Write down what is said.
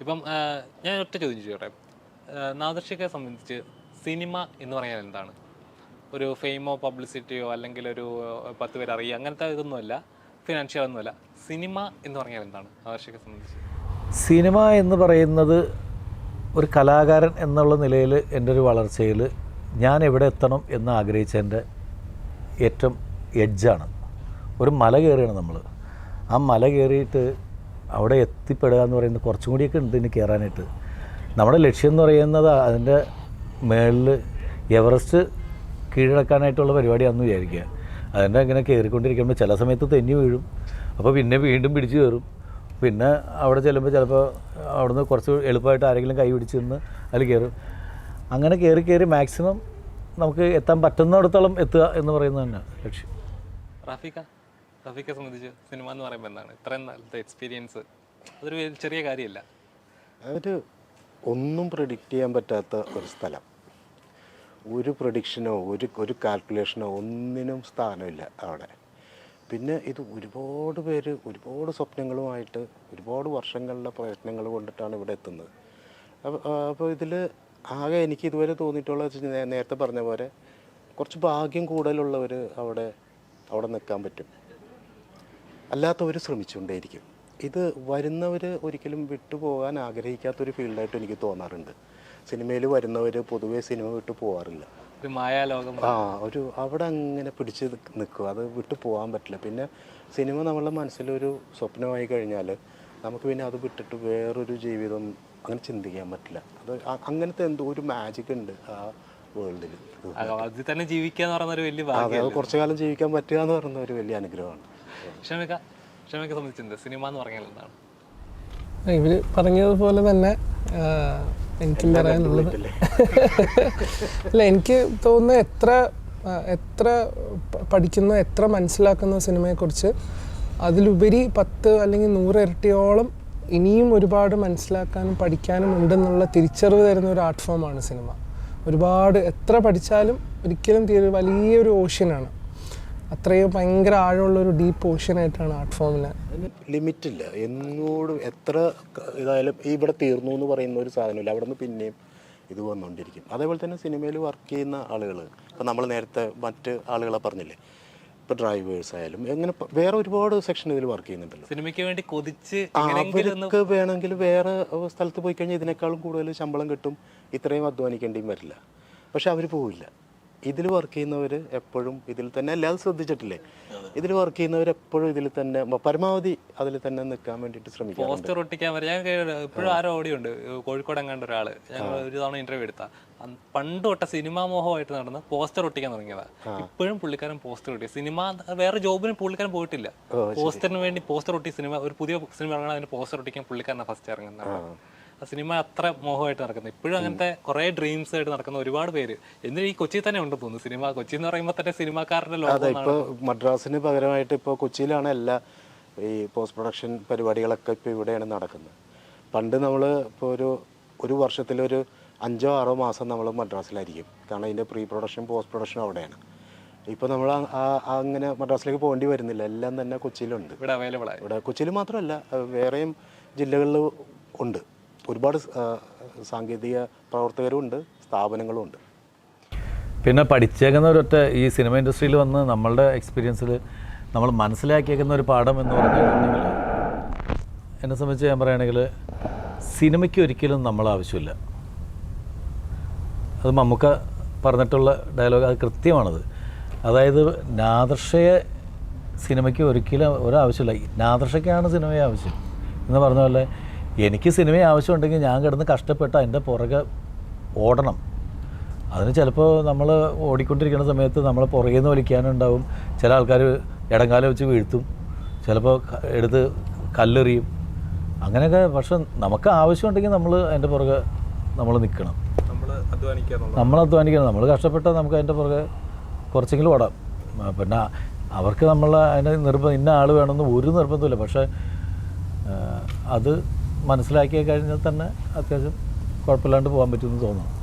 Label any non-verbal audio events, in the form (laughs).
ഇപ്പം ഞാൻ ഒറ്റ ചോദ്യം ചെയ്യട്ടെ നാദർഷികയെ സംബന്ധിച്ച് സിനിമ എന്ന് പറഞ്ഞാൽ എന്താണ്? ഒരു ഫെയിമോ പബ്ലിസിറ്റിയോ അല്ലെങ്കിൽ ഒരു പത്ത് പേര് അറിയുക അങ്ങനത്തെ ഇതൊന്നുമല്ല ഫിനാൻഷ്യൽ ഒന്നുമല്ല സിനിമ എന്ന് പറഞ്ഞാൽ എന്താണ് നാദർഷികയെ സംബന്ധിച്ച്? സിനിമ എന്ന് പറയുന്നത് ഒരു കലാകാരൻ എന്നുള്ള നിലയിൽ എന്റെ ഒരു വളർച്ചയിൽ ഞാൻ എവിടെ എത്തണം എന്ന് ആഗ്രഹിച്ചതിന്റെ ഏറ്റവും എഡ്ജാണ് ഒരു മല കയറിയാണ് നമ്മൾ. ആ മല കയറിയിട്ട് അവിടെ എത്തിപ്പെടുക എന്ന് പറയുന്നത് കുറച്ചും കൂടിയൊക്കെ ഉണ്ട് ഇനി കയറാനായിട്ട്. നമ്മുടെ ലക്ഷ്യം എന്ന് പറയുന്നത് അതിന്റെ മേളിൽ എവറസ്റ്റ് കീഴടക്കാനായിട്ടുള്ള പരിപാടിയാണെന്ന് വിചാരിക്കുക. അതിന്റെ അങ്ങനെ കയറിക്കൊണ്ടിരിക്കുമ്പോൾ ചില സമയത്ത് തെന്നി വീഴും. അപ്പോൾ പിന്നെ വീണ്ടും പിടിച്ചു കയറും. പിന്നെ അവിടെ ചെല്ലുമ്പോൾ ചിലപ്പോൾ അവിടുന്ന് കുറച്ച് എളുപ്പമായിട്ട് ആരെങ്കിലും കൈ പിടിച്ച് നിന്ന് അതിൽ കയറും. അങ്ങനെ കയറി കയറി മാക്സിമം നമുക്ക് എത്താൻ പറ്റുന്നിടത്തോളം എത്തുക എന്ന് പറയുന്നത് തന്നെ ലക്ഷ്യം. റാഫിക റാഫിക്കയെ സംബന്ധിച്ച് സിനിമ എന്ന് പറയുമ്പോൾ എന്താണ്? ഇത്രയും നല്ല എക്സ്പീരിയൻസ് അതൊരു ചെറിയ കാര്യമല്ല. അതൊരു ഒന്നും പ്രഡിക്റ്റ് ചെയ്യാൻ പറ്റാത്ത ഒരു സ്ഥലം. ഒരു പ്രഡിക്ഷനോ ഒരു ഒരു കാൽക്കുലേഷനോ ഒന്നിനും സ്ഥാനമില്ല അവിടെ. പിന്നെ ഇത് ഒരുപാട് പേര് ഒരുപാട് സ്വപ്നങ്ങളുമായിട്ട് ഒരുപാട് വർഷങ്ങളിലെ പ്രയത്നങ്ങൾ കൊണ്ടിട്ടാണ് ഇവിടെ എത്തുന്നത്. അപ്പോൾ ഇതിൽ ആകെ എനിക്ക് ഇതുവരെ തോന്നിയിട്ടുള്ള നേരത്തെ പറഞ്ഞ പോലെ കുറച്ച് ഭാഗ്യം കൂടുതലുള്ളവർ അവിടെ അവിടെ നിൽക്കാൻ പറ്റും. അല്ലാത്തവർ ശ്രമിച്ചുകൊണ്ടേയിരിക്കും. ഇത് വരുന്നവർ ഒരിക്കലും വിട്ടുപോകാൻ ആഗ്രഹിക്കാത്തൊരു ഫീൽഡായിട്ട് എനിക്ക് തോന്നാറുണ്ട്. സിനിമയിൽ വരുന്നവർ പൊതുവെ സിനിമ വിട്ടു പോകാറില്ല ഒരു മായാലോകം. ആ ഒരു അവിടെ അങ്ങനെ പിടിച്ച് നിൽക്കുക അത് വിട്ടു പോകാൻ പറ്റില്ല. പിന്നെ സിനിമ നമ്മളുടെ മനസ്സിലൊരു സ്വപ്നമായി കഴിഞ്ഞാൽ നമുക്ക് പിന്നെ അത് വിട്ടിട്ട് വേറൊരു ജീവിതം അങ്ങനെ ചിന്തിക്കാൻ പറ്റില്ല. അത് അങ്ങനത്തെ എന്തോ ഒരു മാജിക് ഉണ്ട് ആ വേൾഡിൽ അതിൽ തന്നെ ജീവിക്കുക എന്ന് പറയുന്ന ഒരു വലിയ കുറച്ചു കാലം ജീവിക്കാൻ പറ്റുക എന്ന് പറയുന്ന ഒരു വലിയ അനുഗ്രഹമാണ്. ഷമിക ഷമിക സംബന്ധിച്ച് എന്ത് സിനിമ എന്ന് പറഞ്ഞാൽ എന്താണ്? ഇവർ പറഞ്ഞതുപോലെ തന്നെ എനിക്ക് പറയാനുള്ളത് (laughs) അല്ല എനിക്ക് തോന്നുന്നു എത്ര എത്ര പഠിക്കുന്ന പഠിക്കുന്നു എത്ര മനസ്സിലാക്കുന്നു സിനിമയെക്കുറിച്ച് അതിലുപരി പത്ത് അല്ലെങ്കിൽ നൂറ് ഇരട്ടിയോളം ഇനിയും ഒരുപാട് മനസ്സിലാക്കാനും പഠിക്കാനും ഉണ്ടെന്നുള്ള തിരിച്ചറിവ് തരുന്ന ഒരു ആർട്ട് ഫോമാണ് സിനിമ. ഒരുപാട് എത്ര പഠിച്ചാലും ഒരിക്കലും തീരെ വലിയൊരു ഓഷ്യനാണ്. അത്രയും ഭയങ്കര ആഴമുള്ള ഒരു ഡീപ്പ് ഓഷ്യനായിട്ടാണ് ആർട്ട് ഫോമിനെ ലിമിറ്റ് ഇല്ല. എന്നോട് എത്ര ഇതായാലും ഈ ഇവിടെ തീർന്നു എന്ന് പറയുന്ന ഒരു സാധനമില്ല. അവിടെ നിന്ന് പിന്നെയും ഇത് വന്നുകൊണ്ടിരിക്കും അതേപോലെ തന്നെ സിനിമയിൽ വർക്ക് ചെയ്യുന്ന ആളുകൾ ഇപ്പം നമ്മൾ നേരത്തെ മറ്റ് ആളുകളെ പറഞ്ഞില്ലേ? ഇപ്പോൾ ഡ്രൈവേഴ്സ് ആയാലും എങ്ങനെ വേറെ ഒരുപാട് സെക്ഷൻ ഇതിൽ വർക്ക് ചെയ്യുന്നുണ്ടല്ലോ. സിനിമയ്ക്ക് വേണ്ടി കൊതിച്ച് അവർക്ക് വേണമെങ്കിൽ വേറെ സ്ഥലത്ത് പോയി കഴിഞ്ഞാൽ ഇതിനേക്കാളും കൂടുതൽ ശമ്പളം കിട്ടും. ഇത്രയും അധ്വാനിക്കേണ്ടിയും വരില്ല. പക്ഷെ അവർ പോവില്ല. ഇതിൽ വർക്ക് ചെയ്യുന്നവർ എപ്പോഴും ഇതിൽ തന്നെ അല്ലാതെ ശ്രദ്ധിച്ചിട്ടില്ലേ? ഇതിൽ വർക്ക് ചെയ്യുന്നവർ എപ്പോഴും ഇതിൽ തന്നെ പരമാവധി അതിൽ തന്നെ നിൽക്കാൻ വേണ്ടിയിട്ട് ശ്രമിക്കും പോസ്റ്റർ ഒട്ടിക്കാൻ വരെ ഞാൻ ഇപ്പോഴും ആരോ ഓടിയുണ്ട് കോഴിക്കോട് എങ്ങാണ്ട് ഒരാൾ. ഞങ്ങൾ ഒരു തവണ ഇന്റർവ്യൂ എടുത്ത. പണ്ട് തൊട്ട സിനിമാ മോഹമായിട്ട് നടന്ന പോസ്റ്റർ ഒട്ടിക്കാൻ തുടങ്ങിയതാ. ഇപ്പോഴും പുള്ളിക്കാരൻ പോസ്റ്റർ ഒട്ടി. സിനിമ വേറെ ജോബിന് പുള്ളിക്കാരൻ പോയിട്ടില്ല. പോസ്റ്ററിന് വേണ്ടി പോസ്റ്റർ ഒട്ടി സിനിമ ഒരു പുതിയ സിനിമ ഇറങ്ങണം അതിന് പോസ്റ്റർ ഒട്ടിക്കാൻ പുള്ളിക്കാരനാണ് ഫസ്റ്റ് ഇറങ്ങുന്നത്. സിനിമ അത്ര മോഹമായിട്ട് നടക്കുന്നത്. ഇപ്പോഴും അങ്ങനത്തെ കുറെ ഡ്രീംസ് ആയിട്ട് നടക്കുന്ന ഒരുപാട് പേര്. എന്തിനും ഈ കൊച്ചിയിൽ തന്നെ ഉണ്ട് തോന്നുന്നു സിനിമ. കൊച്ചി എന്ന് പറയുമ്പോൾ തന്നെ സിനിമാക്കാരുടെ അതെ ഇപ്പോൾ മദ്രാസിന് പകരമായിട്ട് ഇപ്പോൾ കൊച്ചിയിലാണ് എല്ലാ ഈ പോസ്റ്റ് പ്രൊഡക്ഷൻ പരിപാടികളൊക്കെ ഇപ്പോൾ ഇവിടെയാണ് നടക്കുന്നത്. പണ്ട് നമ്മൾ ഇപ്പോൾ ഒരു ഒരു വർഷത്തിലൊരു അഞ്ചോ ആറോ മാസം നമ്മൾ മദ്രാസിലായിരിക്കും. കാരണം അതിന്റെ പ്രീ പ്രൊഡക്ഷൻ പോസ്റ്റ് പ്രൊഡക്ഷൻ അവിടെയാണ് ഇപ്പോൾ നമ്മൾ അങ്ങനെ മദ്രാസിലേക്ക് പോകേണ്ടി വരുന്നില്ല. എല്ലാം തന്നെ കൊച്ചിയിലുണ്ട്. ഇവിടെ അവൈലബിൾ ഇവിടെ കൊച്ചിയിൽ മാത്രമല്ല വേറെയും ജില്ലകളിൽ ഉണ്ട്. ഒരുപാട് സാങ്കേതിക പ്രവർത്തകരുമുണ്ട് സ്ഥാപനങ്ങളും ഉണ്ട് പിന്നെ പഠിച്ചേക്കുന്ന ഒരൊറ്റ ഈ സിനിമ ഇൻഡസ്ട്രിയിൽ വന്ന് നമ്മളുടെ എക്സ്പീരിയൻസിൽ നമ്മൾ മനസ്സിലാക്കിയേക്കുന്ന ഒരു പാഠം എന്ന് പറഞ്ഞിട്ടുണ്ടെങ്കിൽ എന്നെ സംബന്ധിച്ച് ഞാൻ പറയുകയാണെങ്കിൽ സിനിമയ്ക്ക് ഒരിക്കലും നമ്മൾ ആവശ്യമില്ല. അത് മമ്മൂക്ക പറഞ്ഞിട്ടുള്ള ഡയലോഗ് അത് കൃത്യമാണത്. അതായത് നാദർഷയെ സിനിമയ്ക്ക് ഒരിക്കലും ഒരാവശ്യമില്ല. നാദർഷയ്ക്കാണ് സിനിമയെ ആവശ്യം. എന്ന് പറഞ്ഞ പോലെ എനിക്ക് സിനിമ ആവശ്യമുണ്ടെങ്കിൽ ഞാൻ കിടന്ന് കഷ്ടപ്പെട്ട് അതിന്റെ പുറകെ ഓടണം. അതിന് ചിലപ്പോൾ നമ്മൾ ഓടിക്കൊണ്ടിരിക്കുന്ന സമയത്ത് നമ്മൾ പുറകെ നിന്ന് വലിക്കാനുണ്ടാവും. ചില ആൾക്കാർ ഇടങ്കാലം വെച്ച് വീഴ്ത്തും. ചിലപ്പോൾ എടുത്ത് കല്ലെറിയും. അങ്ങനെയൊക്കെ പക്ഷെ നമുക്ക് ആവശ്യമുണ്ടെങ്കിൽ നമ്മൾ അതിന്റെ പുറകെ നമ്മൾ നിൽക്കണം. നമ്മൾ അധ്വാനിക്കണം. നമ്മൾ കഷ്ടപ്പെട്ടാൽ നമുക്ക് അതിന്റെ പുറകെ കുറച്ചെങ്കിലും ഓടാം. പിന്നെ അവർക്ക് നമ്മൾ അതിന് നിർബന്ധം ഇന്ന ആൾ വേണമെന്ന് ഒരു നിർബന്ധമില്ല പക്ഷേ അത് മനസ്സിലാക്കി കഴിഞ്ഞാൽ തന്നെ അത്യാവശ്യം കുഴപ്പമില്ലാണ്ട് പോകാൻ പറ്റുമെന്ന് തോന്നുന്നു.